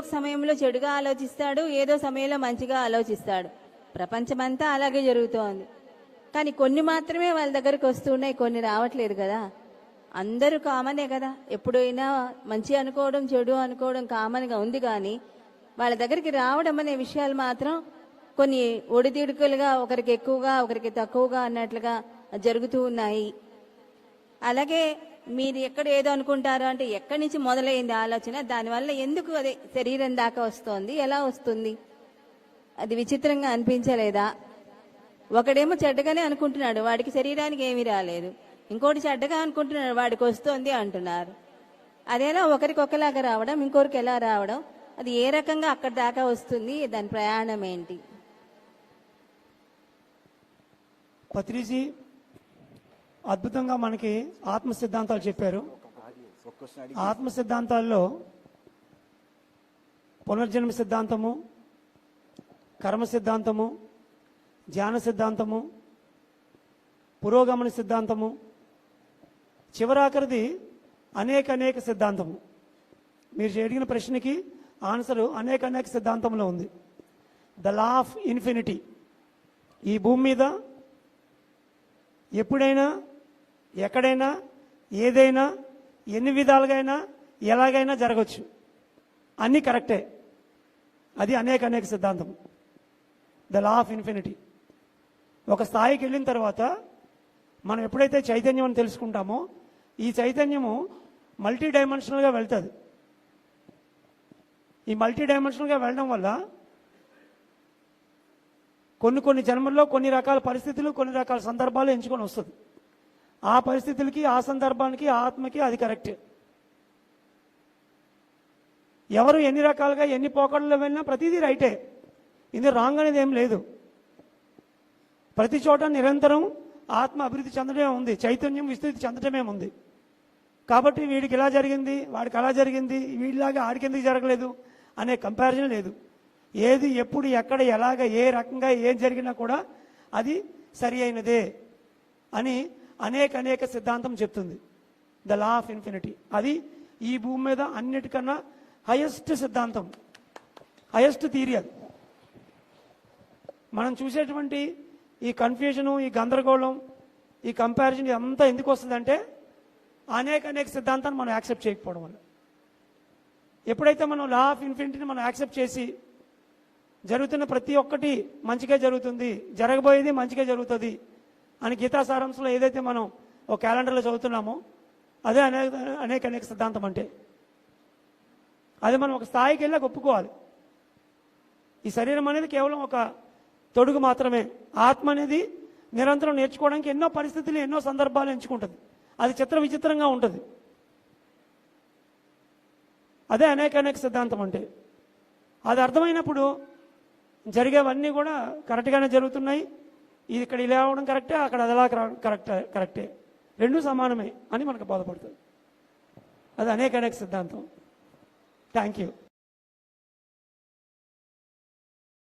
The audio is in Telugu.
ఒక సమయంలో చెడుగా ఆలోచిస్తాడు ఏదో సమయంలో మంచిగా ఆలోచిస్తాడు. ప్రపంచమంతా అలాగే జరుగుతోంది. కానీ కొన్ని మాత్రమే వాళ్ళ దగ్గరికి వస్తున్నాయి కొన్ని రావట్లేదు కదా. అందరూ కామనే కదా. ఎప్పుడైనా మంచి అనుకోవడం చెడు అనుకోవడం కామన్గా ఉంది కానీ వాళ్ళ దగ్గరికి రావడం అనే విషయాలు మాత్రం కొన్ని ఒడిదిడుకులుగా ఒకరికి ఎక్కువగా ఒకరికి తక్కువగా అన్నట్లుగా జరుగుతూ ఉన్నాయి. అలాగే మీరు ఎక్కడ ఏదో అనుకుంటారు అంటే ఎక్కడి నుంచి మొదలైంది ఆలోచన దానివల్ల ఎందుకు అది శరీరం దాకా వస్తోంది ఎలా వస్తుంది? అది విచిత్రంగా అనిపించలేదా? ఒకడేమో చెడ్డగానే అనుకుంటున్నాడు వాడికి శరీరానికి ఏమీ రాలేదు. ఇంకోటి చెడ్డగా అనుకుంటున్నాడు వాడికి వస్తోంది అంటున్నారు. అదేలా ఒకరికి ఒకలాగా రావడం ఇంకొకరికి ఎలా రావడం అది ఏ రకంగా అక్కడి దాకా వస్తుంది దాని ప్రయాణం ఏంటి? పత్రిజీ అద్భుతంగా మనకి ఆత్మ సిద్ధాంతాలు చెప్పారు. ఆత్మ సిద్ధాంతాల్లో పునర్జన్మ సిద్ధాంతము కర్మ సిద్ధాంతము ధ్యాన సిద్ధాంతము పురోగమన సిద్ధాంతము చివరాఖరిది అనేక అనేక సిద్ధాంతము. మీరు అడిగిన ప్రశ్నకి ఆన్సరు అనేక అనేక సిద్ధాంతంలో ఉంది. ద లా ఆఫ్ ఇన్ఫినిటీ ఈ భూమి మీద ఎప్పుడైనా ఎక్కడైనా ఏదైనా ఎన్ని విధాలుగైనా ఎలాగైనా జరగచ్చు. అన్నీ కరెక్టే. అది అనేక అనేక సిద్ధాంతం. The law of infinity. ఒక స్థాయికి వెళ్ళిన తర్వాత మనం ఎప్పుడైతే చైతన్యం అని తెలుసుకుంటామో ఈ చైతన్యము మల్టీ డైమెన్షనల్గా వెళ్తుంది. ఈ మల్టీ డైమెన్షనల్గా వెళ్ళడం వల్ల కొన్ని కొన్ని జన్మల్లో కొన్ని రకాల పరిస్థితులు కొన్ని రకాల సందర్భాలు ఎంచుకొని వస్తుంది. ఆ పరిస్థితులకి ఆ సందర్భానికి ఆత్మకి అది కరెక్ట్. ఎవరు ఎన్ని రకాలుగా ఎన్ని పోకడల్లో వెళ్ళినా ప్రతిదీ రైటే. ఇది రాంగ్ అనేది ఏం లేదు. ప్రతి చోట నిరంతరం ఆత్మ అభివృద్ధి చెందడమే ఉంది. చైతన్యం విస్తృతి చెందడమే ఉంది. కాబట్టి వీడికి ఇలా జరిగింది వాడికి అలా జరిగింది వీడిలాగా ఆడికి ఎందుకు జరగలేదు అనే కంపారిజన్ లేదు. ఏది ఎప్పుడు ఎక్కడ ఎలాగ ఏ రకంగా ఏం జరిగినా కూడా అది సరి అయినదే అని అనేక అనేక సిద్ధాంతం చెప్తుంది. ద లా ఆఫ్ ఇన్ఫినిటీ అది ఈ భూమి మీద అన్నిటికన్నా హయెస్ట్ సిద్ధాంతం. హయెస్ట్ థీరీ అది. మనం చూసేటువంటి ఈ కన్ఫ్యూజను ఈ గందరగోళం ఈ కంపారిజన్ అంతా ఎందుకు వస్తుందంటే అనేక అనేక సిద్ధాంతాన్ని మనం యాక్సెప్ట్ చేయకపోవడం వల్ల. ఎప్పుడైతే మనం లా ఆఫ్ ఇన్ఫినిటీని మనం యాక్సెప్ట్ చేసి జరుగుతున్న ప్రతి ఒక్కటి మంచిగా జరుగుతుంది జరగబోయేది మంచిగా జరుగుతుంది అని గీతా సారాంశంలో ఏదైతే మనం ఒక క్యాలెండర్లో చదువుతున్నామో అదే అనేక అనేక అనేక సిద్ధాంతం అంటే. అది మనం ఒక స్థాయికి వెళ్ళాక ఒప్పుకోవాలి. ఈ శరీరం అనేది కేవలం ఒక తొడుగు మాత్రమే. ఆత్మ అనేది నిరంతరం నేర్చుకోవడానికి ఎన్నో పరిస్థితులు ఎన్నో సందర్భాలు ఎంచుకుంటుంది. అది చిత్ర విచిత్రంగా ఉంటుంది. అదే అనేక అనేక సిద్ధాంతం అంటే. అది అర్థమైనప్పుడు జరిగేవన్నీ కూడా కరెక్ట్గానే జరుగుతున్నాయి. ఇక్కడ ఇలా అవడం కరెక్టే అక్కడ అది అలా కరెక్ట్ కరెక్టే రెండు సమానమే అని మనకు బోధపడుతుంది అది అనేక అనేక సిద్ధాంతం థ్యాంక్ యూ